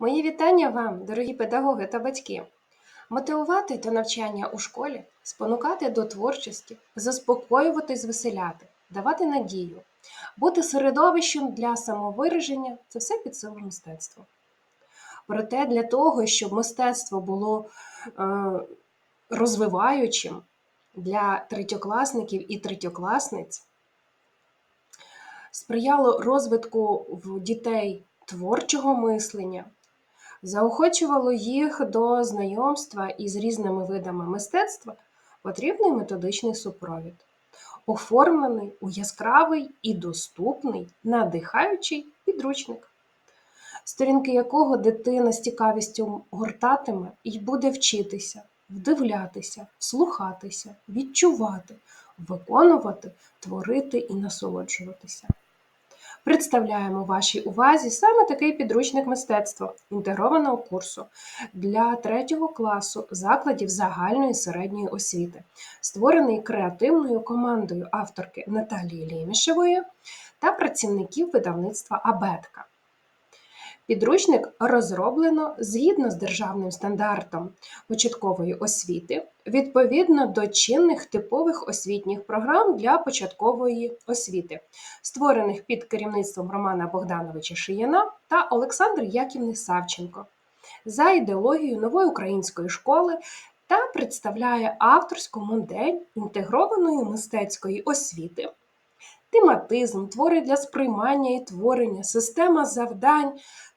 Мої вітання вам, дорогі педагоги та батьки. Мотивувати до навчання у школі, спонукати до творчості, заспокоювати, звеселяти, давати надію, бути середовищем для самовираження це все під силу мистецтва. Проте для того, щоб мистецтво було е, розвиваючим для третьокласників і третьокласниць, сприяло розвитку в дітей творчого мислення, заохочувало їх до знайомства із різними видами мистецтва, потрібний методичний супровід, оформлений у яскравий і доступний, надихаючий підручник, сторінки якого дитина з цікавістю гортатиме і буде вчитися, вдивлятися, вслухатися, відчувати, виконувати, творити і насолоджуватися. Представляємо вашій увазі саме такий підручник мистецтва інтегрованого курсу для третього класу закладів загальної середньої освіти, створений креативною командою авторки Наталії Лємішевої та працівників видавництва Абетка. Підручник розроблено згідно з державним стандартом початкової освіти відповідно до чинних типових освітніх програм для початкової освіти, створених під керівництвом Романа Богдановича Шияна та Олександри Яківни Савченко за ідеологією нової української школи та представляє авторську модель інтегрованої мистецької освіти. Тематизм, твори для сприймання і творення, система завдань,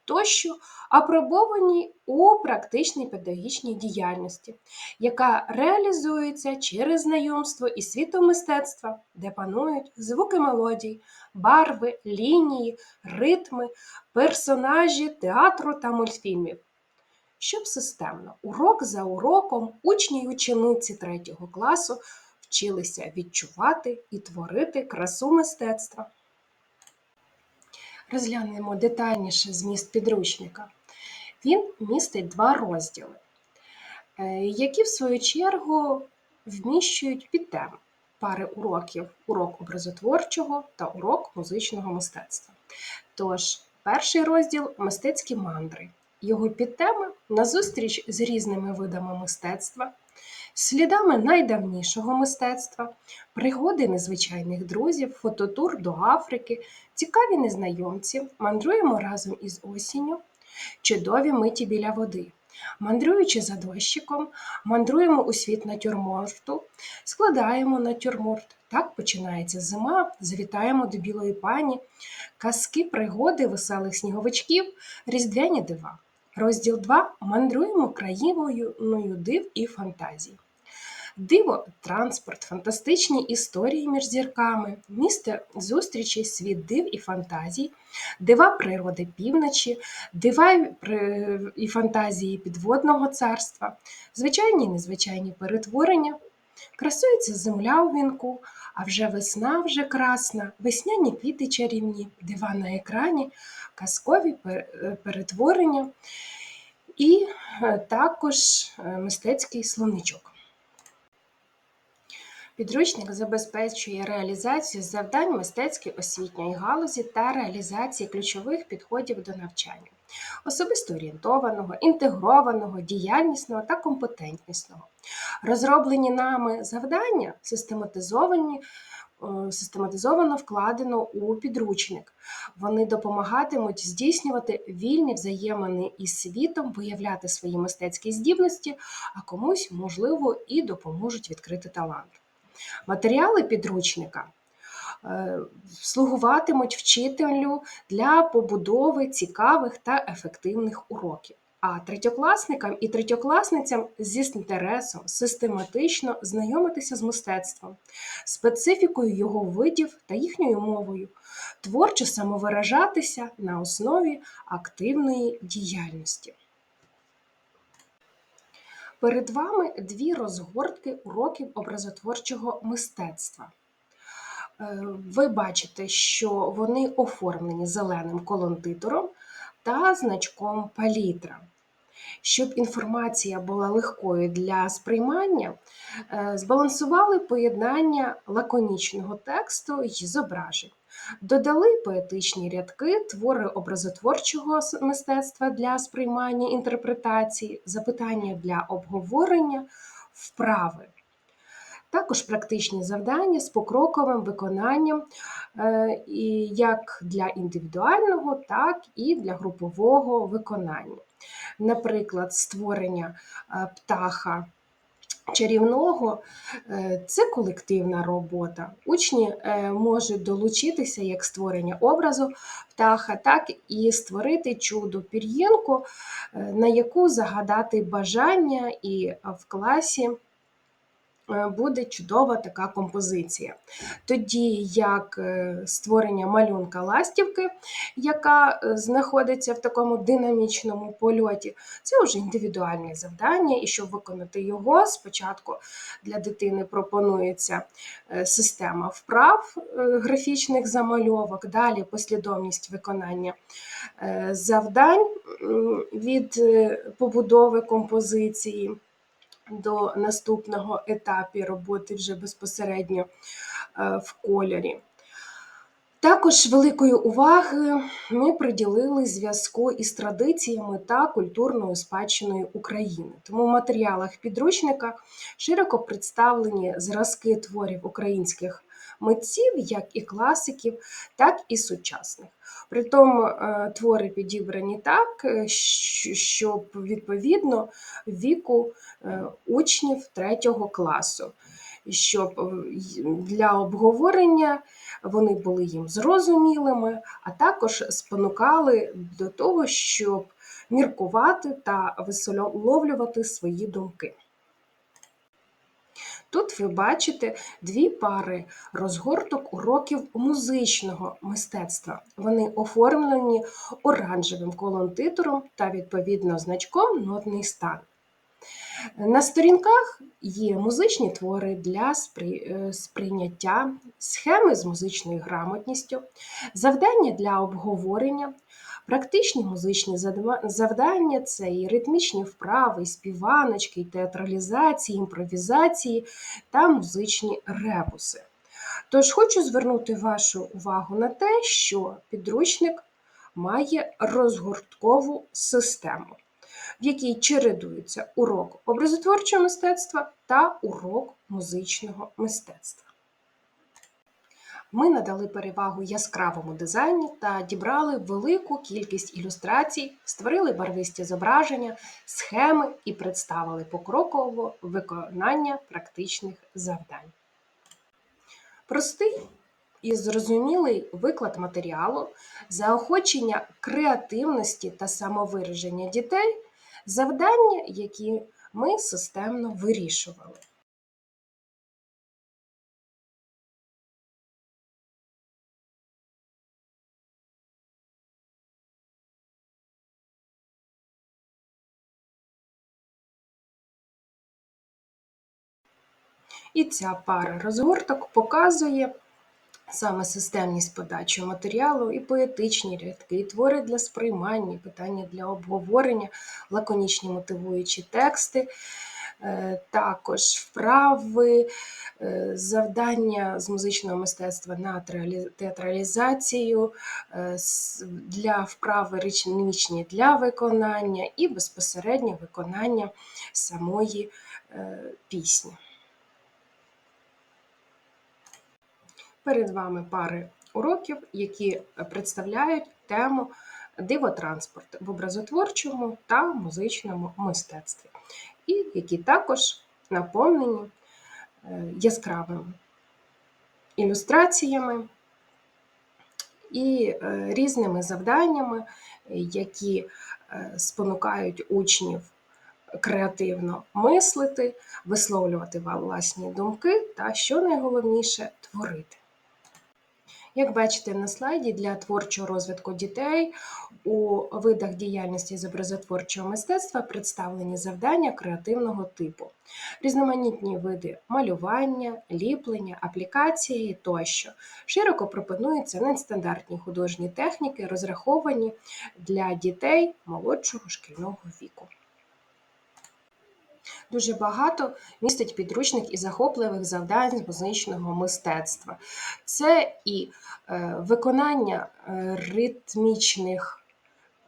тощо апробовані у практичній педагогічній діяльності, яка реалізується через знайомство із світом мистецтва, де панують звуки мелодій, барви, лінії, ритми, персонажі театру та мультфільмів. Щоб системно, урок за уроком, учні й учениці третього класу вчилися відчувати і творити красу мистецтва. Розглянемо детальніше зміст підручника. Він містить два розділи, е, які, в свою чергу, вміщують підтеми пари уроків: урок образотворчого та урок музичного мистецтва. Тож, перший розділ мистецькі мандри. Його підтеми назустріч з різними видами мистецтва, слідами найдавнішого мистецтва, пригоди незвичайних друзів, фототур до Африки, цікаві незнайомці, мандруємо разом із осінню, чудові миті біля води. Мандруючи за дощиком, мандруємо у світ натюрморту, складаємо натюрморт. Так починається зима, завітаємо до білої пані, казки, пригоди, веселих сніговичків, різдвяні дива. Розділ 2. Мандруємо країною див і фантазій. Диво, транспорт, фантастичні історії між зірками, місце зустрічі, світ див і фантазій, дива природи півночі, дива і фантазії підводного царства, звичайні і незвичайні перетворення, красується земля у вінку, а вже весна вже красна, весняні квіти чарівні, дива на екрані, казкові перетворення і е, також е, мистецький словничок. Підручник забезпечує реалізацію завдань мистецької освітньої галузі та реалізації ключових підходів до навчання, особисто орієнтованого, інтегрованого, діяльнісного та компетентнісного. Розроблені нами завдання систематизовані. Е, систематизовано вкладено у підручник. Вони допомагатимуть здійснювати вільні взаємини із світом, виявляти свої мистецькі здібності, а комусь, можливо, і допоможуть відкрити талант. Матеріали підручника слугуватимуть вчителю для побудови цікавих та ефективних уроків. А третьокласникам і третьокласницям зі інтересом систематично знайомитися з мистецтвом, специфікою його видів та їхньою мовою, творчо самовиражатися на основі активної діяльності. Перед вами дві розгортки уроків образотворчого мистецтва. Е, ви бачите, що вони оформлені зеленим колондитором та значком палітра. Щоб інформація була легкою для сприймання, е, збалансували поєднання лаконічного тексту й зображень, додали поетичні рядки, твори образотворчого мистецтва для сприймання інтерпретації, запитання для обговорення, вправи. Також практичні завдання з покроковим виконанням е, як для індивідуального, так і для групового виконання. Наприклад, створення е, птаха чарівного е, це колективна робота. Учні можуть долучитися як створення образу птаха, так і створити чудо пір'їнку, на яку загадати бажання і в класі. Е, буде чудова така композиція. Тоді як е, створення малюнка ластівки, яка е, знаходиться в такому динамічному польоті, це вже індивідуальне завдання, і щоб виконати його, спочатку для дитини пропонується система вправ графічних замальовок, далі послідовність виконання завдань від побудови композиції до наступного етапу роботи вже безпосередньо е, в кольорі. Також великої уваги ми приділили зв'язку із традиціями та культурною спадщиною України. Тому в матеріалах підручника широко представлені зразки творів українських митців, як і класиків, так і сучасних. Притом е, твори підібрані так, е, щоб відповідно віку е, учнів третього класу, щоб для обговорення вони були їм зрозумілими, а також спонукали до того, щоб міркувати та висловлювати свої думки. Тут ви бачите дві пари розгорток уроків музичного мистецтва. Вони оформлені оранжевим колонтитором та відповідно значком нотний стан. На сторінках є музичні твори для е, сприйняття, схеми з музичною грамотністю, завдання для обговорення, Практичні музичні завдання це і ритмічні вправи, і співаночки, і театралізації, імпровізації та музичні ребуси. Тож хочу звернути вашу увагу на те, що підручник має розгорткову систему, в якій чередується урок образотворчого мистецтва та урок музичного мистецтва. Ми надали перевагу яскравому дизайну та дібрали велику кількість ілюстрацій, створили барвисті зображення, схеми і представили покроково виконання практичних завдань. Простий і зрозумілий виклад матеріалу, заохочення креативності та самовираження дітей завдання, які ми системно вирішували. І ця пара розгорток показує саме системність подачі матеріалу, і поетичні рядки, і твори для сприймання, питання для обговорення, лаконічні мотивуючі тексти. Е, також вправи, е, завдання з музичного мистецтва на театралізацію, е, для вправи ритмічні для виконання і безпосередньо виконання самої пісні. Перед вами пари уроків, які представляють тему дивотранспорт в образотворчому та музичному мистецтві, і які також наповнені е, яскравими ілюстраціями і е, різними завданнями, які е, спонукають учнів креативно мислити, висловлювати власні думки та, що найголовніше, творити. Як бачите на слайді, для творчого розвитку дітей у видах діяльності з образотворчого мистецтва представлені завдання креативного типу, різноманітні види малювання, ліплення, аплікації тощо. Широко пропонуються нестандартні художні техніки, розраховані для дітей молодшого шкільного віку. Дуже багато містить підручник і захопливих завдань з музичного мистецтва. Це і е, виконання е, ритмічних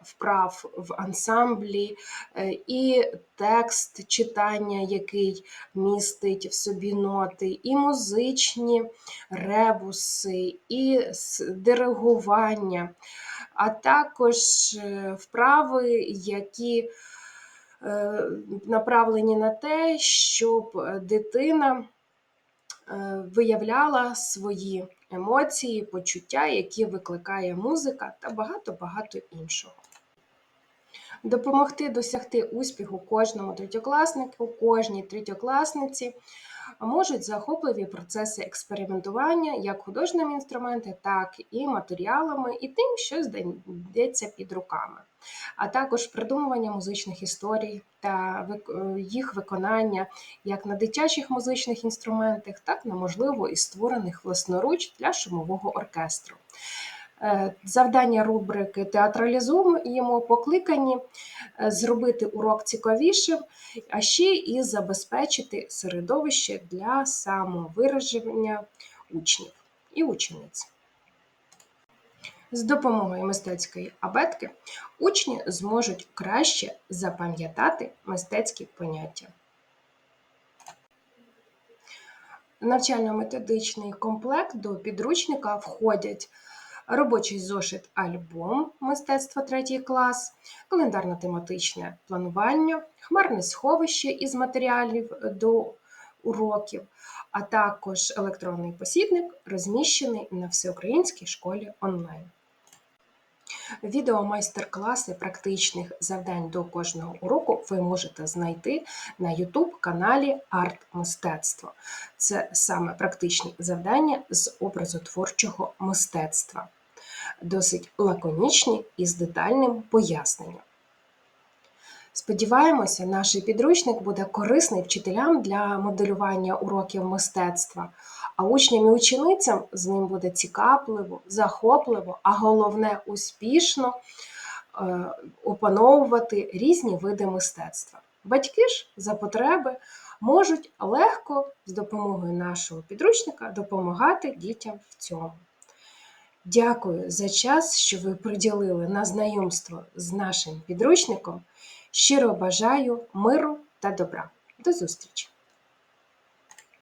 вправ в ансамблі, е, і текст читання, який містить в собі ноти, і музичні ребуси, і диригування, а також вправи, які направлені на те, щоб е, дитина е, виявляла свої емоції, почуття, які викликає музика, та багато-багато іншого. Допомогти досягти успіху кожному третьокласнику, кожній третьокласниці можуть захопливі процеси експериментування як художніми інструментами, так і матеріалами, і тим, що знайдеться під руками, а також придумування музичних історій та е, їх виконання як на дитячих музичних інструментах, так на можливо і створених власноруч для шумового оркестру. Е, Завдання рубрики театралізуємо покликані е, зробити урок цікавішим, а ще і забезпечити середовище для самовираження учнів і учениць. З допомогою мистецької абетки учні зможуть краще запам'ятати мистецькі поняття. Навчально-методичний комплект до підручника входять робочий зошит альбом мистецтва 3 клас, календарно-тематичне планування, хмарне сховище із матеріалів до уроків, а також електронний посібник, розміщений на всеукраїнській школі онлайн. Відео майстер-класи практичних завдань до кожного уроку ви можете знайти на YouTube каналі Арт Мистецтво. Це саме практичні завдання з образотворчого мистецтва, досить лаконічні і з детальним поясненням. Сподіваємося, наш підручник буде корисний вчителям для моделювання уроків мистецтва, а учням і ученицям з ним буде цікавливо, захопливо, а головне успішно е, опановувати різні види мистецтва. Батьки ж за потреби можуть легко з допомогою нашого підручника допомагати дітям в цьому. Дякую за час, що ви приділили на знайомство з нашим підручником. Щиро бажаю миру та добра. До зустрічі!